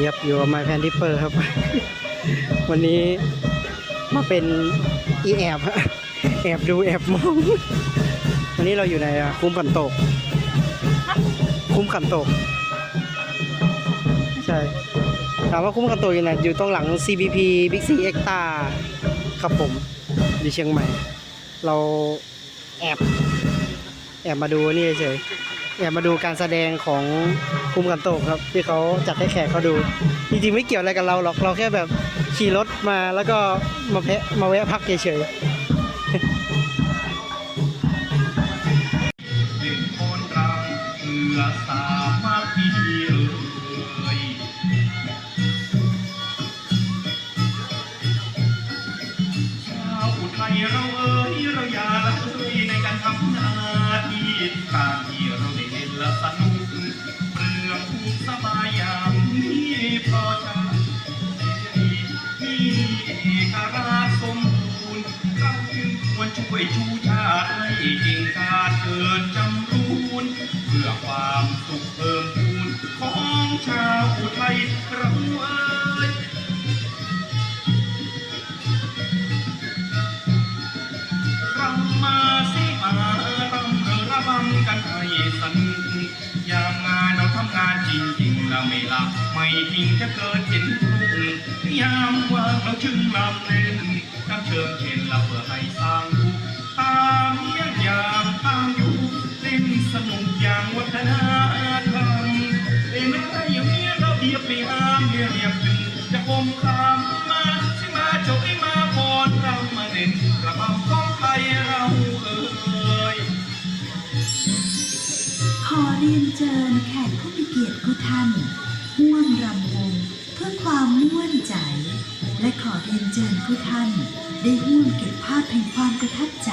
เยับอยู่กับ My Pan Dipper ครับ วันนี้มาเป็นอีแอบแอบดูแอบมอง วันนี้เราอยู่ในคุ้มขันโตก คุ้มขันโตก ใช่ถามว่าคุ้มขันโตกอยู่ไหนอยู่ตรงหลัง CBP Big C e x t a ครับผมอยู่เชียงใหม่ เราแอบ แอบมาดูนี่เฉย เนี่ยมาดูการแสดงของคุมกันโตกครับ ที่เขาจัดให้แขกเขาดู จริงๆไม่เกี่ยวอะไรกับเราหรอกเราแค่แบบขี่รถมาแล้วก็มาแพะมาแวะพักเฉยเวยชูชาติให้เก่งกาจเกินจำรูนเพื่อความสุขเพิ่มพูนของชาวอุทัยเราเอ่ยรำมาสิมารำเรือระบำกันให้สนุกยามงานเราทำงานจริงๆแล้วไม่หลับไม่ทิ้งจะเกิดเห็นรุ่งยามว่างเราชึงลำเล่นกำเชิญเข็นละเพื่อให้ ไม่ห้ามเรียบเรียบจะคมคำมมาสิมาโจยมาบอนเรามาเล่นกระเป๋าของไทยเราเอ่ยขอเรียนเชิญแขกผู้มีเกียรติทุกท่านร่วมรำวงเพื่อความม่วนใจ และขอเรียนเชิญทุกท่าน ได้ร่วมเก็บภาพแห่งความประทับใจ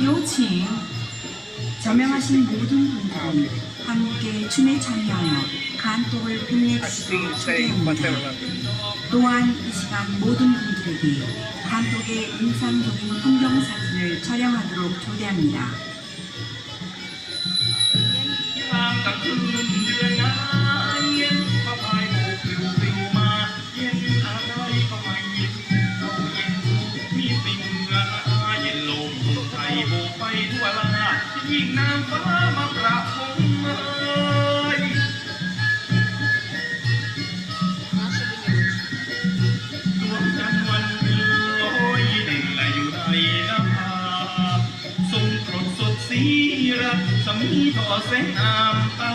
有请。 저명하신 모든 분들이 함께 춤에 참여하여 간톡을 빛내주시고 초대합니다. 또한 이 시간 모든 분들에게 간톡의 인상적인 풍경 사진을 촬영하도록 초대합니다. สดสีรัศมีต่อแสงอามตา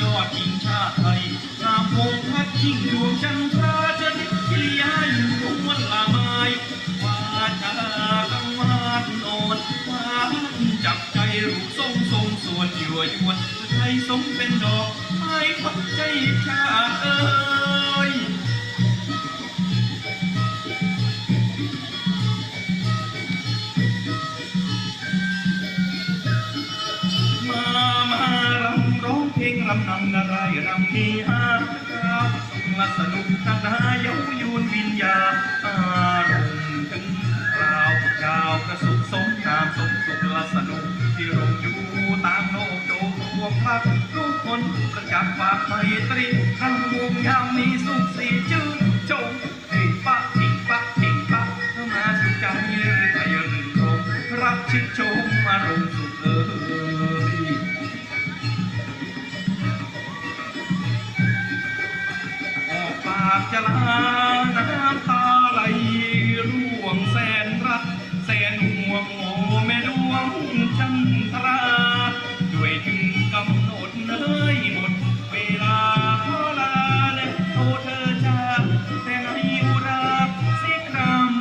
ยอดจริงชาติไทยงามวงพัดยิ่งดวงจันทราจันทร์กิริยาอยู่นวลละไม้วาจากังวานโนนวานจับใจรูปทรงทรงส่วนยั่วยวนไทยสมเป็นดอกไม้ขวัญใจชาติเอ้ย องเพลงรำนำนารายรำมีอาครับลัสนุกนานาเย้ายวนวิญญาอารมณ์ถึงคราวดาวกระสุกสมงามสมสุขลัสนุกที่รงอยู่ตามโลกโจมรวมพักรูกคนประจักษ์ฝากไมตรีทั้งวงยามมีสุขสีากจะลาน้ำตาไหลร่วงแสนรัก แสนห่วงโอแม่ดวงจันทรา ด้วยถึงกำหนดเลยหมดเวลาขอลาและโทเธอจากแต่ในอุราสิกรรม